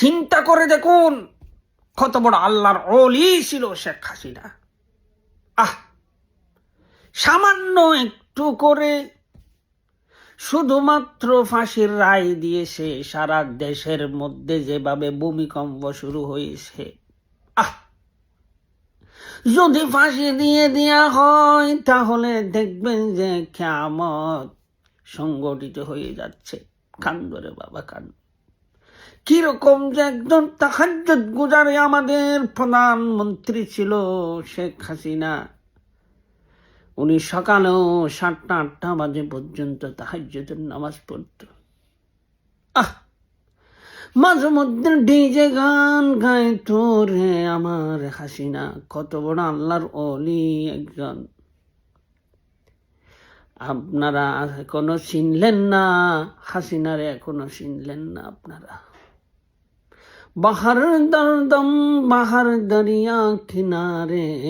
চিন্তা করে দেখুন, কত বড় আল্লাহর অলি ছিল শেখ হাসিনা। আহ, সামান্য একটু করে শুধুমাত্র ফাঁসির রায় দিয়েছে সারা দেশের মধ্যে যেভাবে ভূমিকম্প শুরু হয়েছে। আহ, যদি ফাঁসি দিয়ে দেওয়া হয়, তাহলে দেখবেন যে কেমত সংগঠিত হয়ে যাচ্ছে। কান্দরে বাবা কান কীরকম যে একজন তাহাজ্জুদ গুজারে আমাদের প্রধানমন্ত্রী ছিল শেখ হাসিনা। উনি সকালেও সাতটা, আটটা বাজে পর্যন্ত তাহাজ্জুদের নামাজ পড়ত। আহ! মাঝে মধ্যে ডিজে গান গায় তোরে আমার হাসিনা, কত বড় আল্লাহর অলি একজন। আপনারা এখনও চিনলেন না, হাসিনারে এখনও চিনলেন না আপনারা। বাহার দরদম, বাহার দরিয়া কিনারে।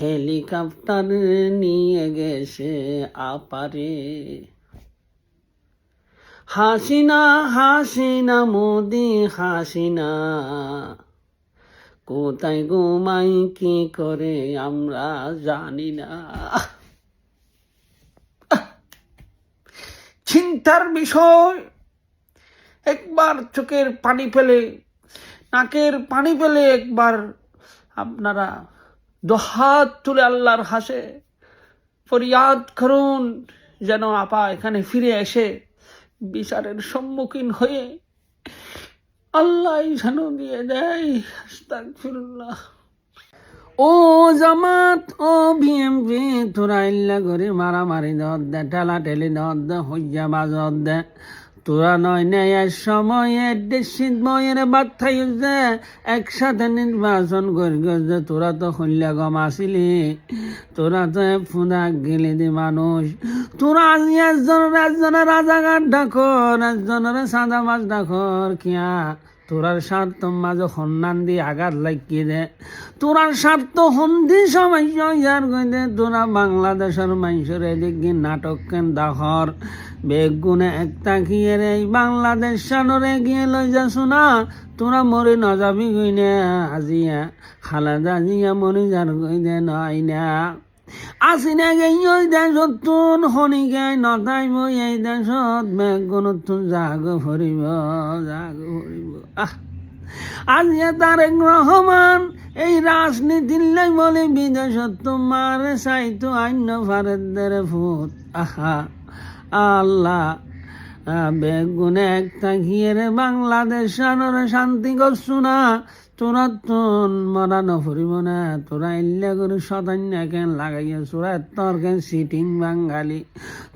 হেলিকপ্টার নিয়ে গেছে আপারে। হাসিনা হাসিনা, মোদি, হাসিনা। কোথায় ঘুমাই কি করে আমরা জানি না। চিন্তার বিষয়। একবার চোখের পানি ফেলে, নাকের পানি পেলে একবার আপনারা দহাত তুলে আল্লাহর হাসে, ফরিয়াদ করুন যেন আপা এখানে ফিরে এসে বিচারের সম্মুখীন হয়ে আল্লাহ যেন দিয়ে দেয়। ও জামাত, ও বিএমপি তোরা ইল্লা করে মারামারি দর দে ঠেলা ঠেলি দর দে হইয়া বাজর দে তোরা নয় ন্যায়ের সময়ে দেশিত ময়ের বার্তাই যে একসাথে নির্বাচন করি যে তোরা তো হইলা গম আসিলি। তোরা তো ফুদা গেলি দি মানুষ। তোরা আজ একজনের একজনের রাজাঘাট ডাকর, একজনের সাদা মাছ ডাকর কিয়া। তোরার স্বার্থ মাঝে সন্ধান দি আঘাত লাগিয়ে দে। তোরার স্বার্থ সন্ধি সময় ইয়ার গই দে। তোরা বাংলাদেশের মানুষের এদিক নাটক কেন দাহর? বেগুনে একটা গিয়ে রে বাংলাদেশ সানরে গিয়ে লই যাস না। তোরা মরে নজাবি গই নে, আজিয়া। খালাদা জিয়া মরি যার গই দে নয় না। এই তুন জাগ ভরিব জাগ ভরিব এই রাজনীতির লাই বলে বিদেশত তোমার চাইতো অন্য ভারতের ভূত আহা, আল্লাহ বেগুনে একটা ঘিয়ে বাংলাদেশ শান্তি করছু না। তোরা তো মরা নফরিব না তোরা ইল্লা করে সদান্য কেন লাগাইয়া তোরা তোর কেন সিটিং বাঙালি?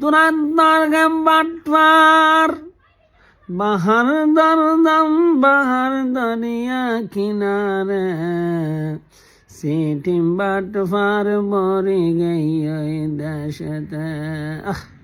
তোরা তোর কেন বাটপার? বাহার দরদম বাহার দরিয়া কিনারে। সিটিং বাটপার মরি গই দেশতে। আহ!